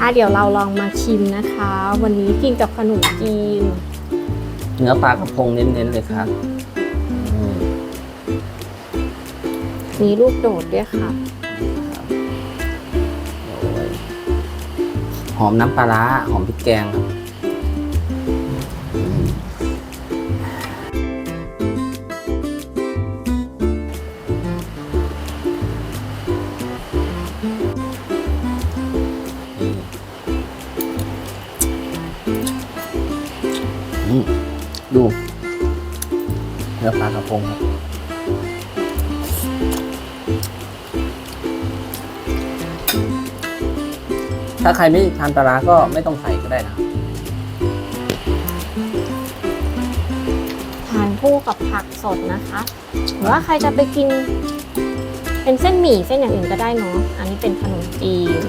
อะเดี๋ยวเราลองมาชิมนะคะ วันนี้กินกับขนมจีน เนื้อปลากระพงเน้นๆเลยครับอืมมีลูกโดดด้วยค่ะครับโอ้ยหอมน้ำปลาร้าหอมพริกแกงครับ ดูเนื้อปลากระพงครับถ้าใครไม่ทานปลาร้าก็ไม่ต้องใส่ก็ได้นะครับทานคู่กับผักสดนะคะ หรือว่าใครจะไปกิน เป็นเส้นหมี่เส้นอย่างอื่นก็ได้เนาะ อันนี้เป็นขนมจีน